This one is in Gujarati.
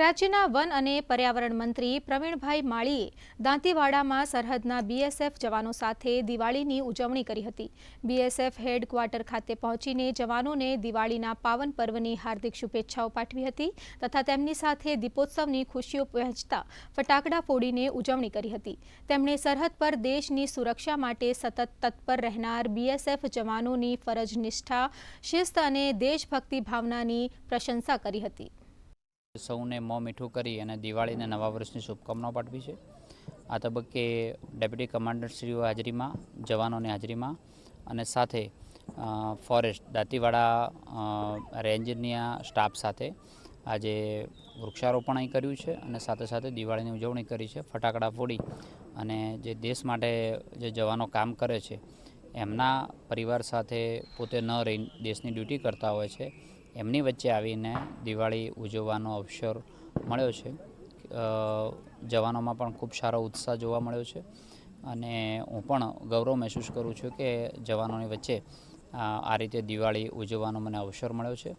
રાજ્યના વન અને પર્યાવરણ મંત્રી પ્રવીણભાઈ માળીએ દાંતીવાડામાં સરહદના બીએસએફ જવાનો સાથે દિવાળીની ઉજવણી કરી હતી. બીએસએફ હેડક્વાર્ટર ખાતે પહોંચીને જવાનોને દિવાળીના પાવન પર્વની હાર્દિક શુભેચ્છાઓ પાઠવી હતી તથા તેમની સાથે દીપોત્સવની ખુશીઓ વહેંચતા ફટાકડા ફોડીને ઉજવણી કરી હતી. તેમણે સરહદ પર દેશની સુરક્ષા માટે સતત તત્પર રહેનાર બીએસએફ જવાનોની ફરજ નિષ્ઠા, શિસ્ત અને દેશભક્તિ ભાવનાની પ્રશંસા કરી હતી. સૌને મોં મીઠું કરી અને દિવાળીને નવા વર્ષની શુભકામનાઓ પાઠવી છે. આ તબક્કે ડેપ્યુટી કમાન્ડરશ્રીઓ હાજરીમાં, જવાનોની હાજરીમાં અને સાથે ફોરેસ્ટ, દાંતીવાડા રેન્જની સ્ટાફ સાથે આજે વૃક્ષારોપણ અહીં કર્યું છે અને સાથે સાથે દિવાળીની ઉજવણી કરી છે. ફટાકડા ફોડી અને જે દેશ માટે જે જવાનો કામ કરે છે, એમના પરિવાર સાથે પોતે ન રહી, દેશની ડ્યુટી કરતા હોય છે. એમની વચ્ચે આવીને દિવાળી ઉજવવાનો અવસર મળ્યો છે. જવાનોમાં પણ ખૂબ સારો ઉત્સાહ જોવા મળ્યો છે. અને હું પણ ગૌરવ મહેસૂસ કરું છું કે જવાનોની વચ્ચે આ રીતે દિવાળી ઉજવવાનો મને અવસર મળ્યો છે.